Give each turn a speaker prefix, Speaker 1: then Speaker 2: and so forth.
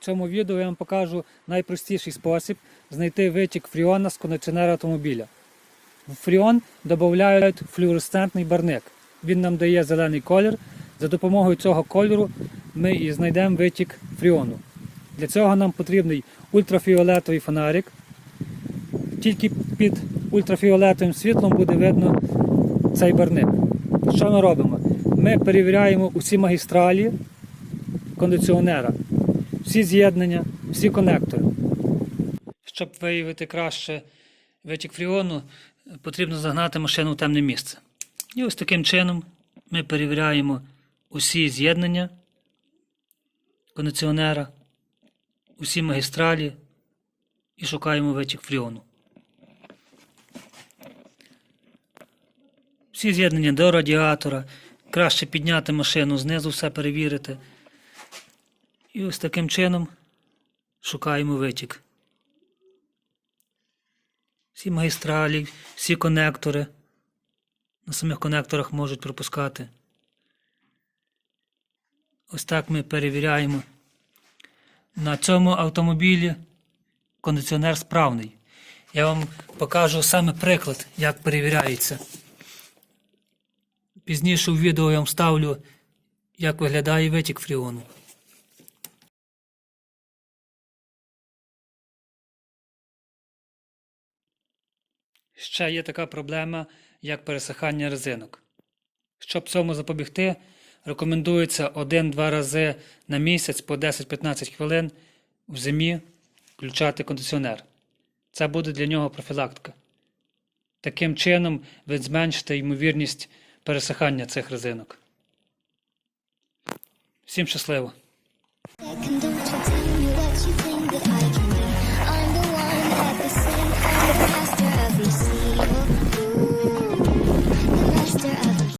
Speaker 1: В цьому відео я вам покажу найпростіший спосіб знайти витік фріона з кондиціонера автомобіля. В фріон додають флюоресцентний барник. Він нам дає зелений колір. За допомогою цього кольору ми і знайдемо витік фріону. Для цього нам потрібний ультрафіолетовий фонарик. Тільки під ультрафіолетовим світлом буде видно цей барник. Що ми робимо? Ми перевіряємо усі магістралі кондиціонера, всі з'єднання, всі конектори. Щоб виявити краще витік фріону, потрібно загнати машину в темне місце. І ось таким чином ми перевіряємо усі з'єднання кондиціонера, усі магістралі і шукаємо витік фріону. Всі з'єднання до радіатора. Краще підняти машину, знизу все перевірити. І ось таким чином шукаємо витік. Всі магістралі, всі конектори. На самих конекторах можуть пропускати. Ось так ми перевіряємо. На цьому автомобілі кондиціонер справний. Я вам покажу саме приклад, як перевіряється. Пізніше у відео я вам ставлю, як виглядає витік фріону. Ще є така проблема, як пересихання резинок. Щоб цьому запобігти, рекомендується 1-2 рази на місяць по 10-15 хвилин в зимі включати кондиціонер. Це буде для нього профілактика. Таким чином ви зменшите ймовірність пересихання цих резинок. Всім щасливо!